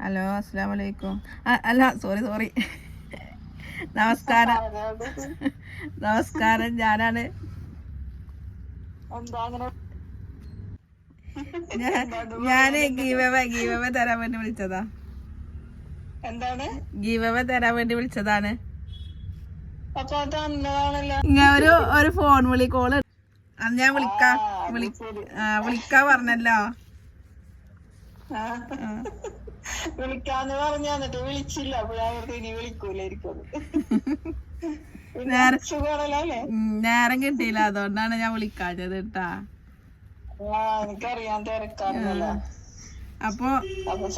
Hello അസ്സാം വലൈക്കും അല്ല സോറി സോറി നമസ്കാരം. നമസ്കാരം ഞാനാണ്. ഞാൻ ഞാൻ ഗീവവ ഗീവവ തരാൻ വേണ്ടി വിളിച്ചതാ. എന്താണ്? ഗീവവ തരാൻ വേണ്ടി വിളിച്ചതാണ്. ഇങ്ങനെ ഒരു ഒരു ഫോൺ വിളി കോൾ. അത് ഞാൻ വിളിക്കാം. വിളിക്കാ പറഞ്ഞല്ലോ. വിളിക്കാന്ന് പറഞ്ഞ എന്നിട്ട് വിളിച്ചില്ല. അപ്പോഴാണ് ഇനി വിളിക്കൂലായിരിക്കും നേരെ കിട്ടിയില്ല. അതുകൊണ്ടാണ് ഞാൻ വിളിക്കാഞ്ഞത് കേട്ടാ. എനിക്കറിയാൻ തിരക്കാറില്ല അപ്പൊ അതെ.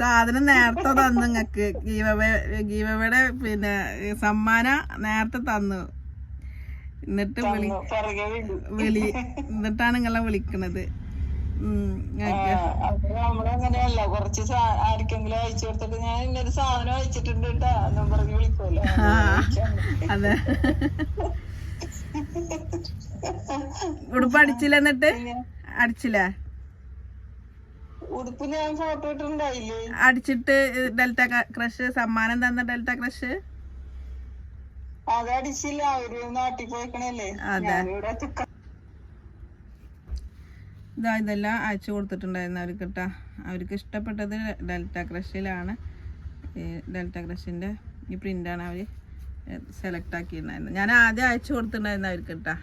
സാധനം നേരത്തെ തന്നു നിങ്ങക്ക് ഗീവവ ഗീവവയുടെ പിന്നെ സമ്മാനം നേരത്തെ തന്നു. എന്നിട്ട് വിളി. വിളി. എന്നിട്ടാണ് നിങ്ങളെ വിളിക്കണത്. നമ്മളങ്ങനെയല്ല. കുറച്ച് ആർക്കെങ്കിലും അയച്ചു കൊടുത്തിട്ട് ഞാൻ ഇന്നൊരു സാധനം അയച്ചിട്ടുണ്ട് കേട്ടാ. എന്നും പറഞ്ഞ് വിളിക്കുമല്ലോ അതെ. ഉടുപ്പ് അടിച്ചില്ല എന്നിട്ട്? അടിച്ചില്ല? ഉടുപ്പ് ഞാൻ ഫോട്ടോ ഇട്ടിട്ടുണ്ടായില്ലേ? അടിച്ചിട്ട് ഡെൽറ്റ ക്രഷ് സമ്മാനം തന്ന ഡെൽറ്റ ക്രഷ്? അത് അടിച്ചില്ല. അവർ നാട്ടിൽ പോയിക്കണല്ലേ. ഞാനിവിടെ ഇതാ ഇതെല്ലാം അയച്ചു കൊടുത്തിട്ടുണ്ടായിരുന്നു അവർക്ക് കേട്ടാ അവർക്ക് ഇഷ്ടപ്പെട്ടത് ഡെൽറ്റ ക്രഷിലാണ്. ഡെൽറ്റ ക്രഷിന്റെ ഈ പ്രിന്റാണ് അവർ സെലക്ട് ആക്കിയിട്ടുണ്ടായിരുന്നത്. ഞാൻ ആദ്യം അയച്ചു കൊടുത്തിട്ടുണ്ടായിരുന്നു അവർക്ക് കേട്ടാ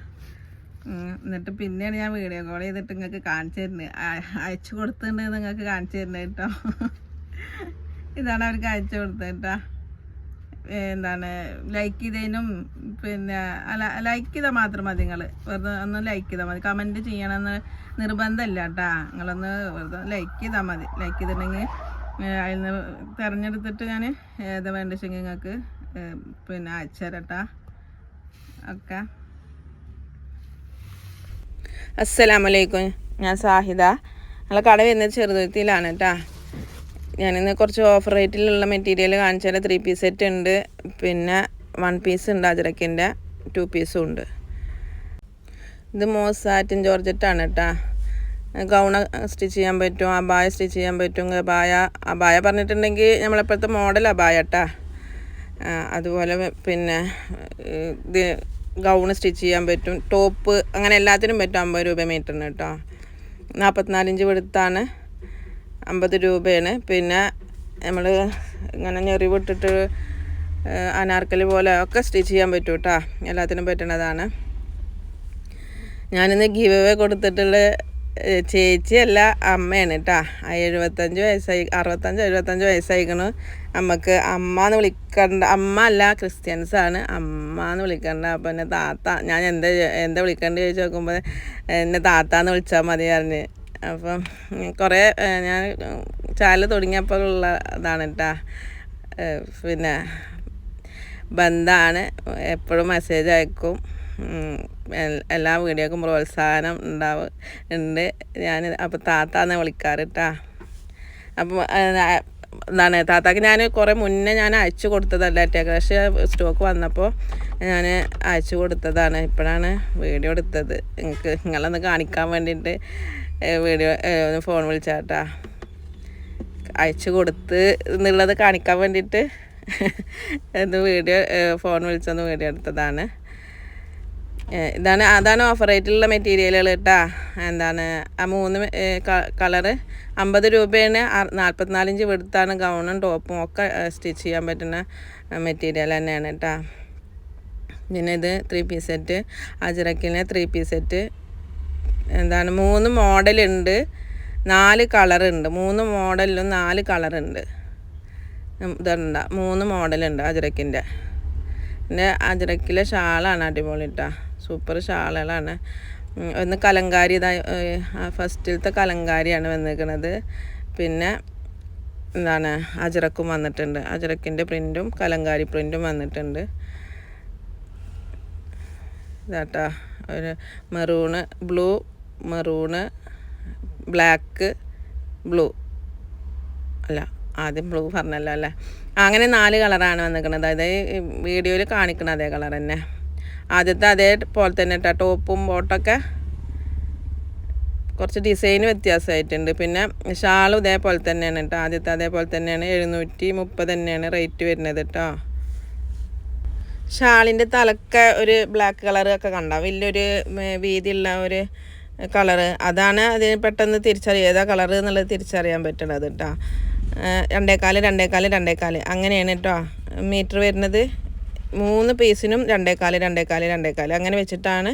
എന്നിട്ട് പിന്നെയാണ് ഞാൻ വീഡിയോ കോൾ ചെയ്തിട്ട് നിങ്ങൾക്ക് കാണിച്ചു തരുന്നത് അയച്ചു കൊടുത്തിട്ടുണ്ട് നിങ്ങൾക്ക് കാണിച്ചു തരുന്നത് കേട്ടോ. ഇതാണ് അവർക്ക് അയച്ചു കൊടുത്തത് കേട്ടാ. എന്താണ് ലൈക്ക് ചെയ്തതിനും പിന്നെ ലൈക്ക് ചെയ്താൽ മാത്രം മതി നിങ്ങൾ വെറുതെ ഒന്ന് ലൈക്ക് ചെയ്താൽ മതി. കമന്റ് ചെയ്യണമെന്ന് നിർബന്ധമില്ല കേട്ടാ നിങ്ങളൊന്ന് വെറുതെ ലൈക്ക് ചെയ്താൽ മതി. ലൈക്ക് ചെയ്തിട്ടുണ്ടെങ്കിൽ അതിൽ നിന്ന് തിരഞ്ഞെടുത്തിട്ട് ഞാൻ ഏതാ വെച്ചെങ്കിൽ നിങ്ങൾക്ക് പിന്നെ അയച്ചു ഓക്കെ. അസ്സലാമലൈക്കും ഞാൻ സാഹിദ. നമ്മളെ കട വരുന്നത് ചെറുതുരുത്തിയിലാണ് കേട്ടാ ഞാനിന്ന് കുറച്ച് ഓഫർ റേറ്റിലുള്ള മെറ്റീരിയൽ കാണിച്ചാൽ തരാം പീസ് സെറ്റ് ഉണ്ട്. പിന്നെ വൺ പീസ് ഉണ്ട് അജറക്കിന്റെ ടു പീസും ഉണ്ട്. ഇത് മോസാറ്റിൻ ജോർജറ്റാണ് കേട്ടാ ഗൗണ സ്റ്റിച്ച് ചെയ്യാൻ പറ്റും അബായ സ്റ്റിച്ച് ചെയ്യാൻ പറ്റും അബായ അബായ പറഞ്ഞിട്ടുണ്ടെങ്കിൽ നമ്മളെപ്പോഴത്തെ മോഡൽ അബായ കേട്ടാ അതുപോലെ പിന്നെ ഇത് ഗൗണ് സ്റ്റിച്ച് ചെയ്യാൻ പറ്റും. ടോപ്പ് അങ്ങനെ എല്ലാത്തിനും പറ്റും അമ്പത് രൂപ മീറ്ററിന് കേട്ടോ നാൽപ്പത്തിനാലിഞ്ച് വെടുത്താണ് അമ്പത് രൂപയാണ്. പിന്നെ നമ്മൾ ഇങ്ങനെ ഞെറിവിട്ടിട്ട് വിട്ടിട്ട് അനാർക്കലി പോലെ ഒക്കെ സ്റ്റിച്ച് ചെയ്യാൻ പറ്റും കേട്ടോ എല്ലാത്തിനും പറ്റണതാണ്. ഞാനിന്ന് ഗീവ് അവേ കൊടുത്തിട്ടുള്ള ചേച്ചി ചേച്ചിയല്ല അമ്മയാണ് കേട്ടാ എഴുപത്തഞ്ച് വയസ്സായി അറുപത്തഞ്ച് എഴുപത്തഞ്ച് വയസ്സായിക്കണു. നമുക്ക് അമ്മ എന്ന് വിളിക്കണ്ട അമ്മ അല്ല ക്രിസ്ത്യൻസാണ്. അമ്മ എന്ന് വിളിക്കണ്ട. അപ്പം എന്നെ താത്ത ഞാൻ എന്താ എന്താ വിളിക്കേണ്ടത് ചോദിച്ച് നോക്കുമ്പോൾ എന്നെ താത്ത എന്ന് വിളിച്ചാൽ മതി പറഞ്ഞ് അപ്പം കുറേ ഞാൻ ചാൽ തുടങ്ങിയപ്പോൾ ഉള്ളതാണ് കേട്ടാ പിന്നെ ബന്ധമാണ് എപ്പോഴും മെസ്സേജ് അയക്കും. എല്ലാ വീഡിയോക്കും പ്രോത്സാഹനം ഉണ്ടാവും ഉണ്ട്. ഞാൻ അപ്പോൾ താത്താന്ന് വിളിക്കാറ് കേട്ടാ അപ്പം എന്താണ് താത്താക്ക് ഞാൻ കുറേ മുന്നേ ഞാൻ അയച്ചു കൊടുത്തതല്ല ടെക്രാഷ് സ്റ്റോക്ക് വന്നപ്പോൾ ഞാൻ അയച്ചു കൊടുത്തതാണ്. ഇപ്പോഴാണ് വീഡിയോ എടുത്തത്. നിങ്ങൾക്ക് നിങ്ങളൊന്ന് കാണിക്കാൻ വേണ്ടിയിട്ട് വീഡിയോ ഫോൺ വിളിച്ചാട്ടാ. അയച്ചു കൊടുത്ത് എന്നുള്ളത് കാണിക്കാൻ വേണ്ടിയിട്ട് ഇത് വീഡിയോ ഫോൺ വിളിച്ചൊന്ന് വീഡിയോ എടുത്തതാണ്. ഇതാണ് അതാണ് ഓഫർ റേറ്റിലുള്ള മെറ്റീരിയലുകൾ കേട്ടാ. എന്താണ് ആ മൂന്ന് കളറ് അമ്പത് രൂപയാണ് നാൽപ്പത്തിനാലിഞ്ച് വെടുത്താണ് ഗൗണും ടോപ്പും ഒക്കെ സ്റ്റിച്ച് ചെയ്യാൻ പറ്റുന്ന മെറ്റീരിയൽ തന്നെയാണ് കേട്ടാ. പിന്നെ ഇത് ത്രീ പീസ് സെറ്റ് അജറക്കിന് ത്രീ പീസ് സെറ്റ് എന്താണ് മൂന്ന് മോഡലുണ്ട് നാല് കളറുണ്ട് മൂന്ന് മോഡലിലും നാല് കളറുണ്ട്. ഇതുണ്ട? മൂന്ന് മോഡലുണ്ട് അജറക്കിന്റെ പിന്നെ അജറക്കിലെ ഷാളാണ് അടിപൊളി സൂപ്പർ ഷാളുകളാണ്. ഒന്ന് കലങ്കാരി ഫസ്റ്റിലത്തെ കലങ്കാരിയാണ് വന്നിരിക്കുന്നത് പിന്നെ എന്താണ് അജറക്കും വന്നിട്ടുണ്ട്. അജറക്കിന്റെ പ്രിന്റും കലങ്കാരി പ്രിന്റും വന്നിട്ടുണ്ട്. ഇതാട്ടാ ഒരു maroon blue maroon black blue അല്ല ആദ്യം ബ്ലൂ പറഞ്ഞല്ലോ അല്ലേ? അങ്ങനെ നാല് കളറാണ് വന്നിരിക്കുന്നത്. അതായത് വീഡിയോയിൽ കാണിക്കണം അതേ കളർ തന്നെ. ആദ്യത്തെ അതേ പോലെ തന്നെ കേട്ടോ ടോപ്പും ബോട്ടൊക്കെ കുറച്ച് ഡിസൈൻ വ്യത്യാസമായിട്ടുണ്ട്. പിന്നെ ഷാളും ഇതേപോലെ തന്നെയാണ് കേട്ടോ ആദ്യത്തെ അതേപോലെ തന്നെയാണ്. എഴുന്നൂറ്റി മുപ്പത് തന്നെയാണ് റേറ്റ് വരുന്നത് കേട്ടോ ഷാളിന്റെ തലക്ക ഒരു ബ്ലാക്ക് കളർ ഒക്കെ കണ്ട. വലിയൊരു വീതിയുള്ള ഒരു കളറ്. അതാണ് അതിന് പെട്ടെന്ന് തിരിച്ചറിയുക ഏതാ കളറ് എന്നുള്ളത് തിരിച്ചറിയാൻ പറ്റണത് കേട്ടോ. രണ്ടേക്കാൽ രണ്ടേക്കാൽ രണ്ടേക്കാൽ അങ്ങനെയാണ് കേട്ടോ മീറ്റർ വരുന്നത്. മൂന്ന് പീസിനും രണ്ടേക്കാൽ രണ്ടേക്കാൽ രണ്ടേക്കാൽ അങ്ങനെ വെച്ചിട്ടാണ്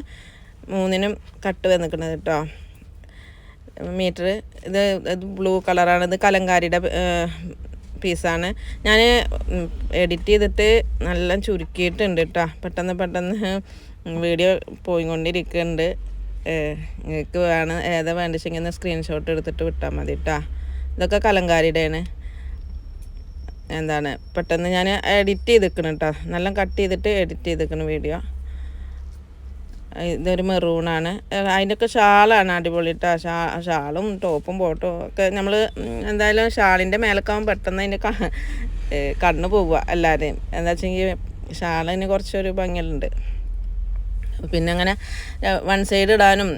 മൂന്നിനും കട്ട് വന്നിക്കുന്നത് കേട്ടോ. മീറ്റർ ഇത് ഇത് ബ്ലൂ കളറാണ്. ഇത് കലങ്കാരിയുടെ പീസാണ്. ഞാൻ എഡിറ്റ് ചെയ്തിട്ട് നല്ല ചുരുക്കിയിട്ടുണ്ട് കേട്ടോ. പെട്ടെന്ന് പെട്ടെന്ന് വീഡിയോ പോയിക്കൊണ്ടിരിക്കുന്നുണ്ട്. നിങ്ങൾക്ക് വേണം ഏതാ വേണ്ടിച്ചെങ്കിൽ ഒന്ന് സ്ക്രീൻഷോട്ട് എടുത്തിട്ട് വിട്ടാൽ മതി കേട്ടോ ഇതൊക്കെ കലങ്കാരിയുടെയാണ്. എന്താണ്? പെട്ടെന്ന് ഞാൻ എഡിറ്റ് ചെയ്തിക്കണം കേട്ടോ നല്ല കട്ട് ചെയ്തിട്ട് എഡിറ്റ് ചെയ്തിരിക്കണം വീഡിയോ ഇതൊരു മെറൂണാണ് അതിന്റെയൊക്കെ ഷാളാണ് അടിപൊളി കേട്ടോ ഷാ ഷാളും ടോപ്പും ബോട്ടും ഒക്കെ നമ്മൾ എന്തായാലും ഷാളിന്റെ മേലക്കാവും പെട്ടെന്ന് അതിന്റെ കണ്ണ് പോവുക എല്ലാവരെയും എന്താ വെച്ചെങ്കിൽ ഷാളിന് കുറച്ചൊരു ഭംഗിയുണ്ട്. പിന്നെ അങ്ങനെ വൺ സൈഡ് ഇടാനും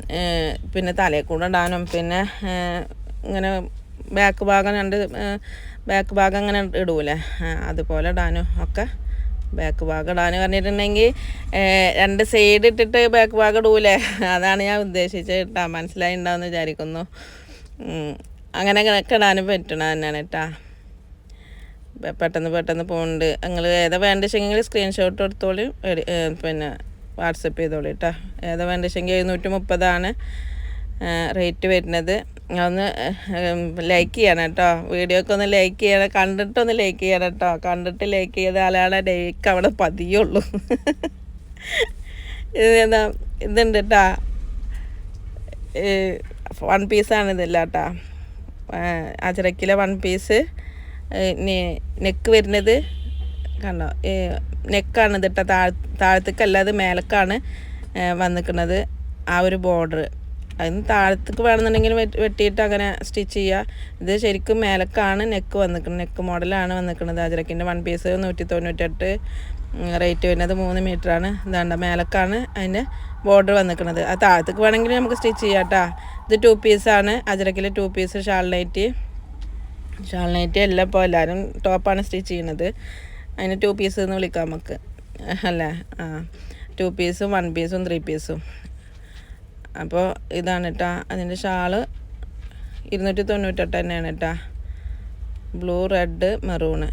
പിന്നെ തലയിൽ കൂടെ ഇടാനും പിന്നെ ഇങ്ങനെ ബാക്ക് ഭാഗം രണ്ട് ബാക്ക് ഭാഗം അങ്ങനെ ഇടൂലേ അതുപോലെ ഇടാനും ഒക്കെ ബാക്ക് ഭാഗം ഇടാൻ പറഞ്ഞിട്ടുണ്ടെങ്കിൽ രണ്ട് സൈഡ് ഇട്ടിട്ട് ബാക്ക് ഭാഗം ഇടൂലേ അതാണ് ഞാൻ ഉദ്ദേശിച്ചത് കേട്ടാ മനസ്സിലായി ഉണ്ടാവുമെന്ന് വിചാരിക്കുന്നു. അങ്ങനെ അങ്ങനെയൊക്കെ ഇടാനും പറ്റണ തന്നെയാണ് കേട്ടാ പെട്ടെന്ന് പെട്ടെന്ന് പോകുന്നുണ്ട് നിങ്ങൾ ഏതാ വേണ്ടിച്ചെങ്കിൽ സ്ക്രീൻഷോട്ട് എടുത്തോളി പിന്നെ വാട്സപ്പ് ചെയ്തോളൂ കേട്ടോ. ഏതാ വേണ്ടിച്ചെങ്കിൽ എഴുന്നൂറ്റി മുപ്പതാണ് റേറ്റ് വരുന്നത്. ഒന്ന് ലൈക്ക് ചെയ്യണം കേട്ടോ. വീഡിയോക്ക് ഒന്ന് ലൈക്ക് ചെയ്യണം. കണ്ടിട്ടൊന്ന് ലൈക്ക് ചെയ്യണം കേട്ടോ. കണ്ടിട്ട് ലൈക്ക് ചെയ്ത ആളാണ് ലൈക്ക് അവിടെ പതിയുള്ളൂ ഇത് എന്താ ഇതുണ്ട് കേട്ടോ. വൺ പീസാണ് ഇതല്ല കേട്ടോ. അച്ചരക്കിലെ വൺ പീസ് നെക്ക് വരുന്നത് കണ്ടോ? നെക്കാണ് ഇതിട്ട താഴ് താഴത്തേക്കല്ല അത് മേലക്കാണ് വന്നിക്കുന്നത് ആ ഒരു ബോർഡർ അതിന് താഴത്തേക്ക് വേണമെന്നുണ്ടെങ്കിൽ വെട്ടി- വെട്ടിയിട്ട് അങ്ങനെ സ്റ്റിച്ച് ചെയ്യുക ഇത് ശരിക്കും മേലക്കാണ് നെക്ക് വന്നിക്കുന്നത് നെക്ക് മോഡലാണ് വന്നിക്കുന്നത് അജരക്കിന്റെ വൺ പീസ് നൂറ്റി തൊണ്ണൂറ്റെട്ട് റേറ്റ് വരുന്നത് മൂന്ന് മീറ്ററാണ് ഇതാണ്ട മേലക്കാണ് അതിന്റെ ബോർഡർ വന്നിക്കുന്നത് ആ താഴത്തേക്ക് വേണമെങ്കിൽ നമുക്ക് സ്റ്റിച്ച് ചെയ്യാം കേട്ടോ ഇത് ടു പീസാണ് അജരക്കിൽ two piece shawl night shawl night എല്ലാം ഇപ്പോൾ എല്ലാവരും ടോപ്പാണ് സ്റ്റിച്ച് ചെയ്യുന്നത് അതിന് ടു പീസ് എന്ന് വിളിക്കാം നമുക്ക്. അല്ലേ? ആ. ടു പീസും വൺ പീസും ത്രീ പീസും അപ്പോൾ ഇതാണ് കേട്ടോ അതിന്റെ ഷാൾ ഇരുന്നൂറ്റി തൊണ്ണൂറ്റെട്ട് തന്നെയാണ് കേട്ടോ ബ്ലൂ റെഡ് മെറൂണ്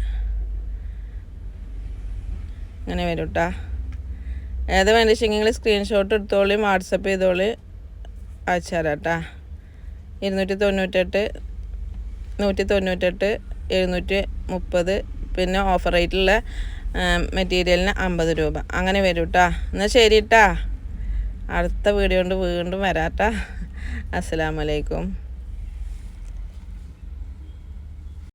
അങ്ങനെ വരും കേട്ടോ ഏത് വേണ്ടിച്ചെങ്കിൽ സ്ക്രീൻഷോട്ട് എടുത്തോളി വാട്സപ്പ് ചെയ്തോളി. അയച്ചു തരാം കേട്ടോ ഇരുന്നൂറ്റി തൊണ്ണൂറ്റെട്ട് നൂറ്റി തൊണ്ണൂറ്റെട്ട് എഴുന്നൂറ്റി മുപ്പത് പിന്നെ ഓഫർ റേറ്റിലുള്ള മെറ്റീരിയലിന് അമ്പത് രൂപ. അങ്ങനെ വരും കേട്ടോ എന്നാൽ ശരി കേട്ടാ അടുത്ത വീഡിയോ കൊണ്ട് വീണ്ടും വരാട്ടാ. അസ്സാമലൈക്കും